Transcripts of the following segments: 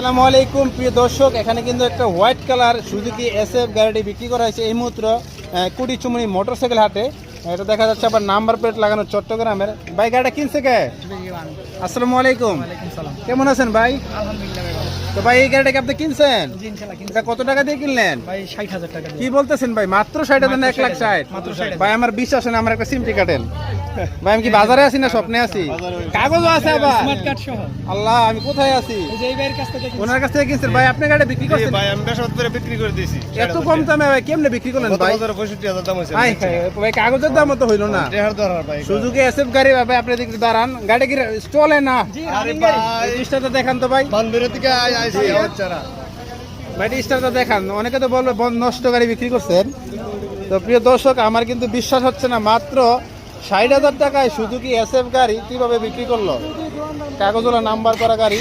আসসালামু আলাইকুম প্রিয় দর্শক। এখানে কিন্তু একটা white colour Suzuki S F গাড়িটি বিক্রি করা হয়েছে। এই মুহূর্তে কুড়ি চুমনি মোটরসাইকেল হাটে। এটা দেখা যাচ্ছে আবার নাম্বার প্লেট লাগানো চট্টগ্রামের। ভাই গাড়িটা কিনছে কে? আসসালামু আলাইকুম। কেমন আছেন ভাই? তো ভাই এই গাড়িটা কি আপনি কিনছেন? এটা কত টাকা দিয়ে কিনলেন? কি বলতেছেন ভাই? মাত্র ষাট হাজার এক লাখ ষাট ভাই আমার বিশ্বাস আমার একটা সিমটি কাটেন। ভাই আমি কি বাজারে আছি না স্বপ্নে আছি? কাগজও আছে আবার। আল্লাহ আমি কোথায় আছি? এই যে এই ভাইয়ের কাছ থেকে ওনার কাছ থেকে কিনছেন? ভাই আপনি গাড়ি বিক্রি করছেন? ভাই আমি করে বিক্রি করে দিয়েছি। এত কম দামে ভাই কেমনে বিক্রি করলেন ভাই? পঁয়ষট্টি হাজার দাম হয়েছে ভাই কাগজের দাম তো হইল না। এসএফ গাড়ি ভাই আপনি দেখতে দাঁড়ান। গাড়ি কি স্টলে না? জি, আরে running গাড়ি। ভাই। দেখান তো ভাই। বান্দরের থেকে আই- আইছি বাচ্চারা ভাই স্টারটা দেখান। অনেকে তো বলবে বন- নষ্ট গাড়ি বিক্রি করছেন। তো প্রিয় দর্শক আমার কিন্তু বিশ্বাস হচ্ছে না মাত্র ষাট হাজার টাকায় সুজুকি এসএফ গাড়ি কীভাবে বিক্রি করল? কাগজওয়ালা নাম্বার করা গাড়ি।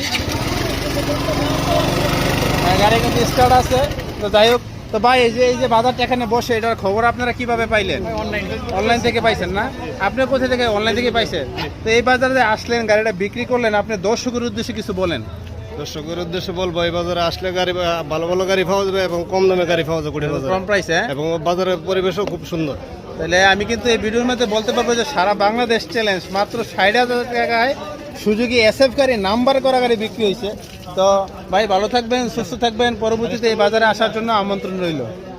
হ্যাঁ, গাড়ি কিন্তু স্টার্ট আছে। তো যাই হোক তো ভাই এই যে এই যে বাজারটা এখানে বসে এটার খবর আপনারা কীভাবে পাইলেন? অনলাইন থেকে পাইছেন না? আপনি কোথা থেকে অনলাইন থেকে পাইছেন? তো এই বাজারে আসলেন গাড়িটা বিক্রি করলেন আপনি দর্শকের উদ্দেশ্যে কিছু বলেন। দর্শকের উদ্দেশ্যে বলব এই বাজারে আসলে গাড়ি ভালো ভালো গাড়ি পাওয়া যাবে এবং কম দামে গাড়ি পাওয়া যাবে। কম প্রাইসে হ্যাঁ? এবং বাজারের পরিবেশও খুব সুন্দর। তাহলে আমি কিন্তু এই ভিডিওর মধ্যে বলতে পারব যে সারা বাংলাদেশ চ্যালেঞ্জ মাত্র ষাট হাজার টাকায় সুযোগী এসএফ গাড়ি, নাম্বার করা গাড়ি বিক্রি হয়েছে। তো ভাই ভালো থাকবেন, সুস্থ থাকবেন। পরবর্তীতে এই বাজারে আসার জন্য আমন্ত্রণ রইল।